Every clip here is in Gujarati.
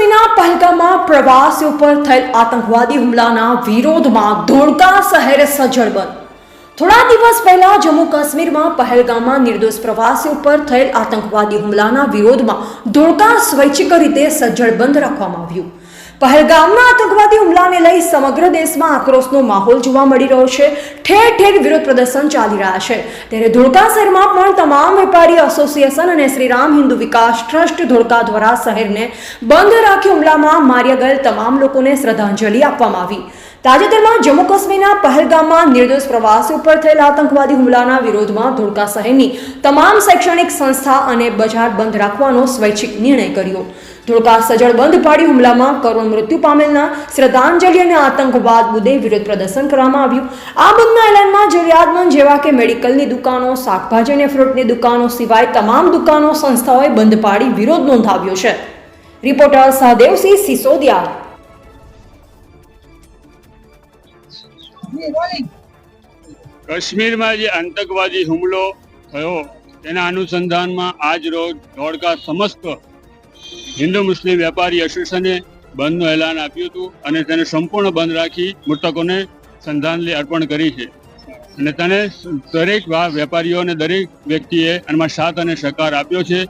કાશ્મીરના પહલગામમાં પ્રવાસી ઉપર થયેલ આતંકવાદી હુમલાના વિરોધમાં ધોળકા શહેર સજ્જડ બંધ. થોડા દિવસ પહેલા જમ્મુ કાશ્મીરમાં પહેલગામમાં નિર્દોષ પ્રવાસીઓ ઉપર થયેલ આતંકવાદી હુમલાના વિરોધમાં ધોળકા સ્વૈચ્છિક રીતે સજ્જડ બંધ રાખવામાં આવ્યું. પહેલગામના આતંકવાદી હુમલાને લઈ સમગ્ર દેશમાં આક્રોશનો માહોલ જોવા મળી રહ્યો છે. ઠેર ઠેર વિરોધ પ્રદર્શન ચાલી રહ્યા છે. ત્યારે ધોળકા શહેરમાં પણ તમામ વેપારી એસોસિએશન અને શ્રીરામ હિન્દુ વિકાસ ટ્રસ્ટ ધોળકા દ્વારા શહેરને બંધ રાખી હુમલામાં માર્યા ગયેલ તમામ લોકોને શ્રદ્ધાંજલિ આપવામાં આવી. તાજેતરમાં જમ્મુ કાશ્મીરના પહલગામમાં નિર્દોષ પ્રવાસીઓ પર થયેલા આતંકવાદી હુમલાના વિરોધમાં ધોળકા શહેરની તમામ શૈક્ષણિક સંસ્થા અને બજાર બંધ રાખવાનો સ્વૈચ્છિક નિર્ણય કર્યો. ધોળકા સજળ બંધ પાડી હુમલામાં કરુણ મૃત્યુ પામેલના શ્રદ્ધાંજલિ અને આતંકવાદ મુદ્દે વિરોધ પ્રદર્શન કરવામાં આવ્યું. આ બંધના એલાનમાં જરૂરિયાતમંદ જેવા કે મેડિકલની દુકાનો, શાકભાજી અને ફ્રૂટની દુકાનો સિવાય તમામ દુકાનો સંસ્થાઓએ બંધ પાડી વિરોધ નોંધાવ્યો છે. રિપોર્ટર સહદેવસિંહ સિસોદિયા કાશ્મીરમાં જે આતંકવાદી હુમલો થયો, તેના અનુસંધાનમાં આજ રોજ ધોળકા સમસ્ત હિન્દુ મુસ્લિમ વેપારી એસોસિએશને બંધનું એલાન આપ્યું હતું અને તેને સંપૂર્ણ બંધ રાખી મૃતકોને શ્રદ્ધાંજલિ અર્પણ કરી છે. અને તેને દરેક વેપારીઓ અને દરેક વ્યક્તિએ એમાં સાથ અને સહકાર આપ્યો છે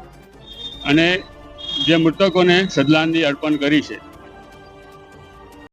અને જે મૃતકોને શ્રદ્ધાંજલિ અર્પણ કરી છે.